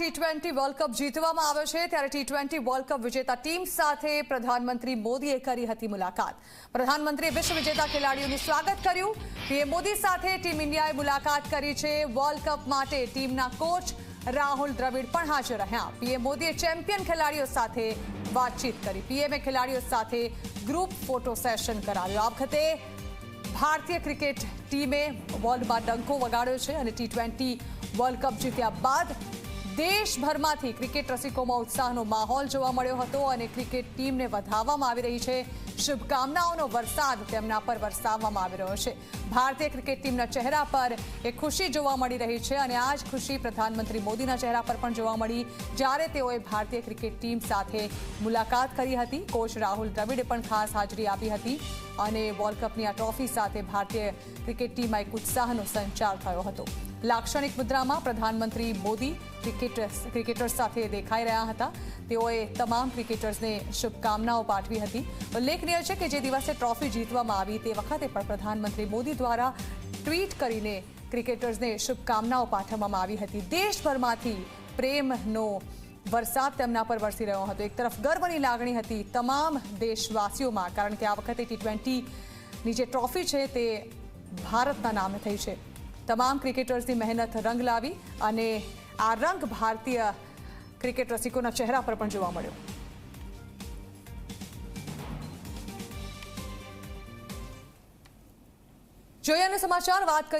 T twenty world cup જીતવામાં આવ્યો છે. ત્યારે ટી ટ્વેન્ટી વર્લ્ડ કપ વિજેતા ટીમ સાથે પ્રધાનમંત્રી મોદીએ કરી હતી મુલાકાત. પ્રધાનમંત્રીએ વિશ્વ વિજેતા ખેલાડીઓનું સ્વાગત કર્યું. પીએમ મોદી સાથે ટીમ ઇન્ડિયાએ મુલાકાત કરી છે. વર્લ્ડ કપ માટે ટીમના કોચ રાહુલ દ્રવિડ પણ હાજર રહ્યા. પીએમ મોદીએ ચેમ્પિયન ખેલાડીઓ સાથે વાતચીત કરી. પીએમએ ખેલાડીઓ સાથે ગ્રુપ ફોટો સેશન કરાવ્યું. આ વખતે ભારતીય ક્રિકેટ ટીમે વર્લ્ડમાં ડંકો વગાડ્યો છે અને ટી ટ્વેન્ટી વર્લ્ડ કપ જીત્યા બાદ દેશભરમાંથી ક્રિકેટ રસિકોમાં ઉત્સાહનો માહોલ જોવા મળ્યો હતો અને ક્રિકેટ ટીમને વધાવવામાં આવી રહી છે. શુભકામનાઓનો વરસાદ તેમના પર વરસાવવામાં આવી રહ્યો છે. ભારતીય ક્રિકેટ ટીમના ચહેરા પર એ ખુશી જોવા મળી રહી છે અને આ જ ખુશી પ્રધાનમંત્રી મોદીના ચહેરા પર પણ જોવા મળી. જ્યારે તેઓએ ભારતીય ક્રિકેટ ટીમ સાથે મુલાકાત કરી હતી, કોચ રાહુલ દ્રવિડે પણ ખાસ હાજરી આપી હતી. અને વર્લ્ડ કપની આ ટ્રોફી સાથે ભારતીય ક્રિકેટ ટીમમાં એક ઉત્સાહનો સંચાર થયો હતો. લાક્ષણિક મુદ્રામાં પ્રધાનમંત્રી મોદી ક્રિકેટર્સ ક્રિકેટર્સ સાથે દેખાઈ રહ્યા હતા. તેઓએ તમામ ક્રિકેટર્સને શુભકામનાઓ પાઠવી હતી. ઉલ્લેખનીય છે કે જે દિવસે ટ્રોફી જીતવામાં આવી તે વખતે પણ પ્રધાનમંત્રી મોદી દ્વારા ટ્વીટ કરીને ક્રિકેટર્સને શુભકામનાઓ પાઠવવામાં આવી હતી. દેશભરમાંથી પ્રેમનો વરસાદ તેમના પર વરસી રહ્યો હતો. એક તરફ ગર્વની લાગણી હતી તમામ દેશવાસીઓમાં, કારણ કે આ વખતે ટી ટ્વેન્ટીની જે ટ્રોફી છે તે ભારતના નામે થઈ છે. તમામ ક્રિકેટર્સની મહેનત રંગ લાવી અને આ રંગ ભારતીય ક્રિકેટ રસિકોના ચહેરા પર પણ જોવા મળ્યો. જોઈએ અને સમાચાર, વાત કરી